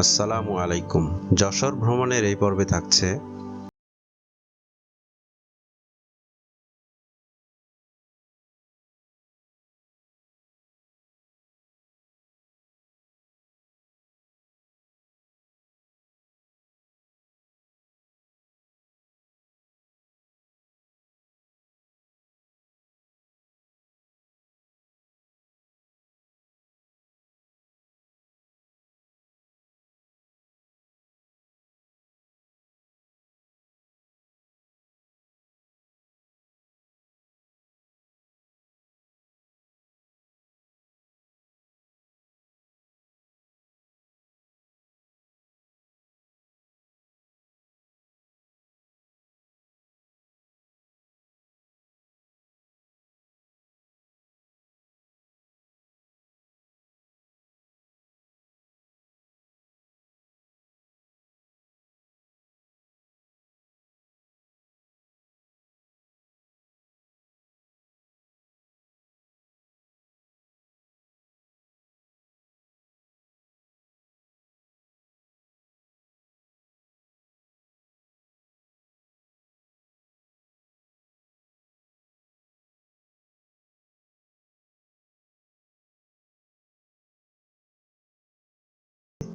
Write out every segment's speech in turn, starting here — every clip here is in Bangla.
আসসালামু আলাইকুম। যশোর ভ্রমণের এই পর্বে থাকছে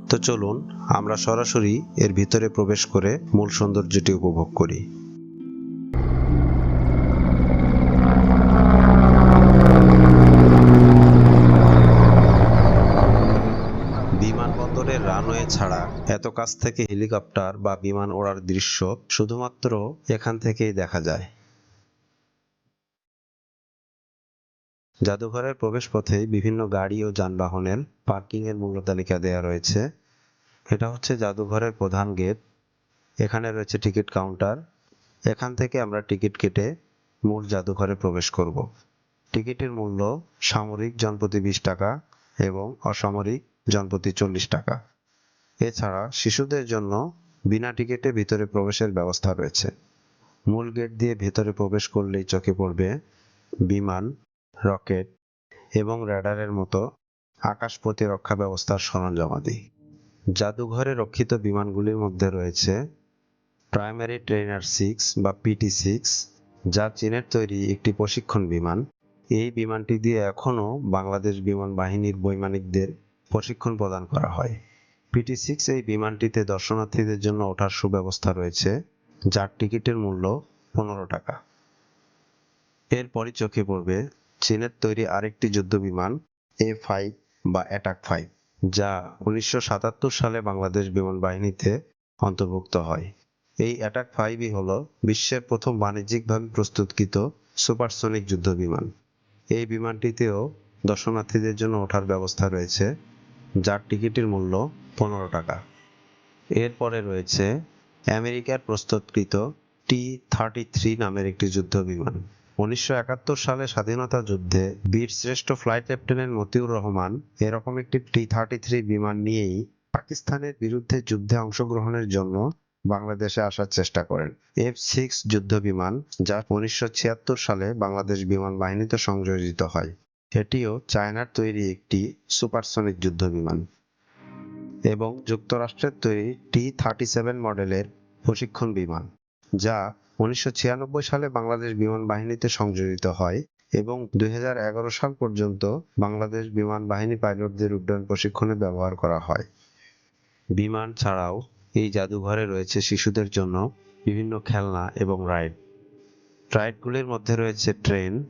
তো চলুন আমরা সরাসরি এর ভিতরে প্রবেশ করে মূল সৌন্দর্যটি উপভোগ করি। বিমানবন্দরের রানওয়ে ছাড়া এত কাছ থেকে হেলিকপ্টার বা বিমান ওড়ার দৃশ্য শুধুমাত্র এখান থেকেই দেখা যায়। জাদুঘরের প্রবেশপথে বিভিন্ন গাড়ি ও যানবাহনের পার্কিং এর মূল্য তালিকা দেওয়া রয়েছে। এটা হচ্ছে জাদুঘরের প্রধান গেট। এখানে রয়েছে টিকিট কাউন্টার। এখান থেকে আমরা টিকিট কেটে মূল জাদুঘরে প্রবেশ করব। টিকিটের মূল্য সামরিক জনপ্রতি বিশ টাকা এবং অসামরিক জনপ্রতি চল্লিশ টাকা। এছাড়া শিশুদের জন্য বিনা টিকিটে ভিতরে প্রবেশের ব্যবস্থা রয়েছে। মূল গেট দিয়ে ভেতরে প্রবেশ করলেই চোখে পড়বে বিমান রকেট এবং মতো আকাশ প্রতিরক্ষা ব্যবস্থার সরঞ্জামাদি। জাদুঘরে রক্ষিত বিমানগুলির মধ্যে রয়েছে প্রাইমারি ট্রেনার সিক্স বা পিটি সিক্স, যা চীনের তৈরি একটি প্রশিক্ষণ বিমান। এই বিমানটি দিয়ে এখনও বাংলাদেশ বিমান বাহিনীর বৈমানিকদের প্রশিক্ষণ প্রদান করা হয়। পিটি সিক্স এই বিমানটিতে দর্শনার্থীদের জন্য ওঠার সুব্যবস্থা রয়েছে, যার টিকিটের মূল্য পনেরো টাকা। এরপরই চোখে পড়বে চীনের তৈরি আরেকটি যুদ্ধ বিমান এ ফাইভ বা অ্যাটাক ফাইভ যা উনিশশো সাতাত্তর সালে বাংলাদেশ বিমান বাহিনীতে অন্তর্ভুক্ত হয়। এই অ্যাটাক ফাইভই হল বিশ্বের প্রথম বাণিজ্যিকভাবে প্রস্তুতকৃত সুপারসনিক যুদ্ধ বিমান এই বিমানটিতেও দর্শনার্থীদের জন্য ওঠার ব্যবস্থা রয়েছে, যার টিকিটের মূল্য পনেরো টাকা। এরপরে রয়েছে আমেরিকার প্রস্তুতকৃত টি থার্টি থ্রি নামের একটি যুদ্ধ বিমান উনিশশো একাত্তর সালে স্বাধীনতা যুদ্ধে বীরশ্রেষ্ঠ ফ্লাইট লেফটেন্যান্ট মতিউর রহমান এরকম একটি টি থার্টি থ্রি বিমান নিয়েই পাকিস্তানের বিরুদ্ধে যুদ্ধে অংশগ্রহণের জন্য বাংলাদেশে আসার চেষ্টা করেন। এফ সিক্স যুদ্ধ বিমান, যা উনিশশো ছিয়াত্তর সালে বাংলাদেশ বিমান বাহিনীতে সংযোজিত হয়। এটিও চায়নার তৈরি একটি সুপারসনিক যুদ্ধ বিমান এবং যুক্তরাষ্ট্রের তৈরি টি থার্টি সেভেন মডেলের প্রশিক্ষণ বিমান, যা উনিশশো ছিয়ানব্বই সালে বাংলাদেশ বিমান বাহিনীতে সংযোজিত হয় এবং দুই হাজার এগারো সাল পর্যন্ত বাংলাদেশ বিমান বাহিনী পাইলটদের উড্ডয়ন প্রশিক্ষণে ব্যবহার করা হয়। বিমান ছাড়াও এই জাদুঘরে রয়েছে শিশুদের জন্য বিভিন্ন খেলনা এবং রাইড। রাইডগুলির মধ্যে রয়েছে ট্রেন,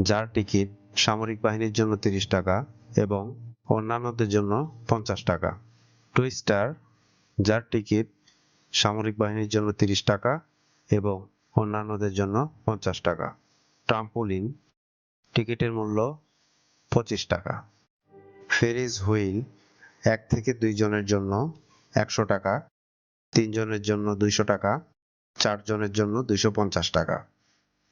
যার টিকিট সামরিক বাহিনীর জন্য তিরিশ টাকা এবং অন্যান্যদের জন্য পঞ্চাশ টাকা। টুইস্টার, যার টিকিট সামরিক বাহিনীর জন্য তিরিশ টাকা এবং অন্যান্যদের জন্য পঞ্চাশ টাকা। ট্রাম্পোলিন টিকিটের মূল্য পঁচিশ টাকা। ফেরিজ হুইল এক থেকে দুই জনের জন্য একশো টাকা তিনজনের জন্য দুইশো টাকা চারজনের জন্য দুইশো পঞ্চাশ টাকা।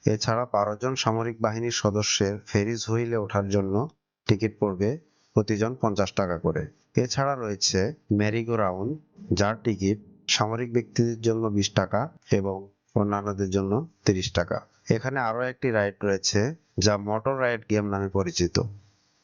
এছাড়া বারো জন সামরিক বাহিনীর সদস্যের ফেরিজ হুইলে ওঠার জন্য টিকিট পড়বে প্রতিজন পঞ্চাশ টাকা করে। এছাড়া রয়েছে ম্যারিগো রাউন্ড, যার টিকিট সামরিক ব্যক্তিদের জন্য বিশ টাকা এবং অন্যান্যদের জন্য তিরিশ টাকা। এখানে আরও একটি রাইড রয়েছে, যা মোটর রাইড গেম নামে পরিচিত।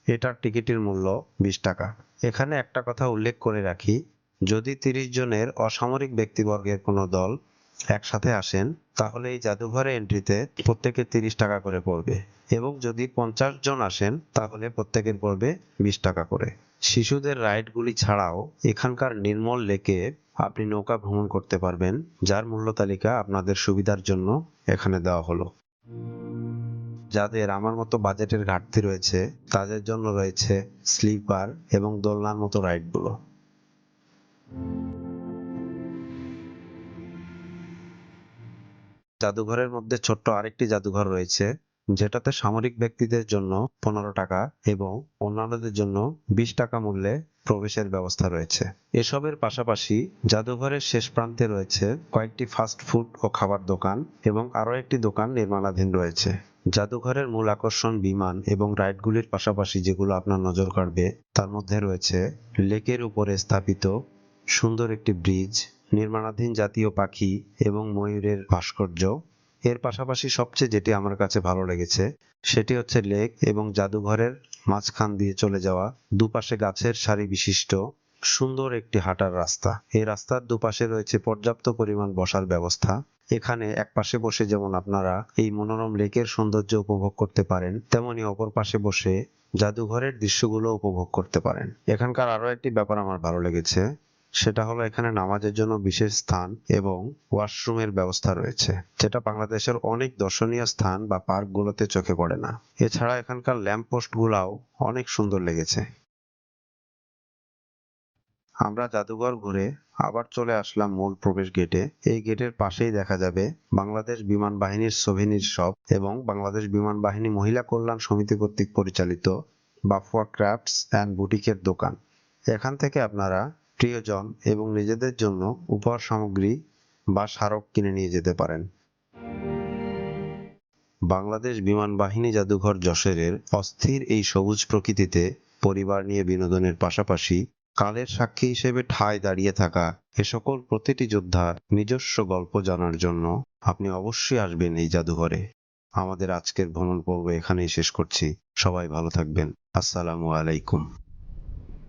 এটার টিকিটের মূল্য বিশ টাকা। এখানে একটা কথা উল্লেখ করে রাখি, যদি তিরিশ জনের অসামরিক ব্যক্তিবর্গের কোনো দল একসাথে আসেন, তাহলে এই জাদুঘরে এন্ট্রিতে প্রত্যেকের তিরিশ টাকা করে পড়বে এবং যদি পঞ্চাশ জন আসেন, তাহলে প্রত্যেকের পড়বে বিশ টাকা করে। শিশুদের রাইডগুলি ছাড়াও এখানকার নির্মল লেকে আপনি নৌকা ভ্রমণ করতে পারবেন, যার মূল্য তালিকা আপনাদের সুবিধার জন্য এখানে দেওয়া হলো। যাদের আমার মতো বাজেটের ঘাটতি রয়েছে, তাদের জন্য রয়েছে স্লিপার এবং দোলনার মতো রাইডগুলো। জাদুঘরের মধ্যে ছোট্ট আরেকটি জাদুঘর রয়েছে যেটাতে সামরিক ব্যক্তিদের জন্য পনেরো টাকা এবং অন্যান্যদের জন্য বিশ টাকা মূল্যে প্রবেশের ব্যবস্থা রয়েছে। এসবের পাশাপাশি জাদুঘরের শেষ প্রান্তে রয়েছে কয়েকটি ফাস্ট ফুড ও খাবার দোকান এবং আরও একটি দোকান নির্মাণাধীন রয়েছে। জাদুঘরের মূল আকর্ষণ বিমান এবং রাইডগুলির পাশাপাশি যেগুলো আপনার নজর কাড়বে, তার মধ্যে রয়েছে লেকের উপরে স্থাপিত সুন্দর একটি ব্রিজ, নির্মাণাধীন জাতীয় পাখি এবং ময়ূরের ভাস্কর্য এর পাশাপাশি সবচেয়ে যেটি আমার কাছে ভালো লেগেছে, সেটি হচ্ছে লেক এবং জাদুঘরের মাঝখান দিয়ে চলে যাওয়া দুপাশে গাছের সারি বিশিষ্ট সুন্দর একটি হাঁটার রাস্তা। এই রাস্তার দুপাশে রয়েছে পর্যাপ্ত পরিমাণ বসার ব্যবস্থা। এখানে এক পাশে বসে যেমন আপনারা এই মনোরম লেকের সৌন্দর্য উপভোগ করতে পারেন, তেমনি অপর পাশে বসে জাদুঘরের দৃশ্যগুলো উপভোগ করতে পারেন। এখানকার আরও একটি ব্যাপার আমার ভালো লেগেছে সেটা হলো এখানে নামাজের জন্য বিশেষ স্থান এবং ওয়াশরুমের ব্যবস্থা রয়েছে, যেটা বাংলাদেশের অনেক দর্শনীয় স্থান বা পার্কগুলোতে চোখে পড়ে না। এছাড়া এখানকার ল্যাম্প পোস্টগুলাও অনেক সুন্দর লেগেছে। আমরা জাদুঘর ঘুরে আবার চলে আসলাম মূল প্রবেশ গেটে। এই গেটের পাশেই দেখা যাবে বাংলাদেশ বিমান বাহিনীর সোভেনির শপ এবং বাংলাদেশ বিমান বাহিনী মহিলা কল্যাণ সমিতি কর্তৃক পরিচালিত বাফুয়া ক্রাফটস অ্যান্ড বুটিকের দোকান। এখান থেকে আপনারা প্রিয়জন এবং নিজেদের জন্য উপহার সামগ্রী বা স্মারক কিনে নিয়ে যেতে পারেন। বাংলাদেশ বিমান বাহিনী জাদুঘর যশোরের অস্থির এই সবুজ প্রকৃতিতে পরিবার নিয়ে বিনোদনের পাশাপাশি কালের সাক্ষী হিসেবে ঠায় দাঁড়িয়ে থাকা এ সকল প্রতিটি যোদ্ধার নিজস্ব গল্প জানার জন্য আপনি অবশ্যই আসবেন এই জাদুঘরে। আমাদের আজকের ভ্রমণ পর্ব এখানেই শেষ করছি। সবাই ভালো থাকবেন। আসসালামু আলাইকুম।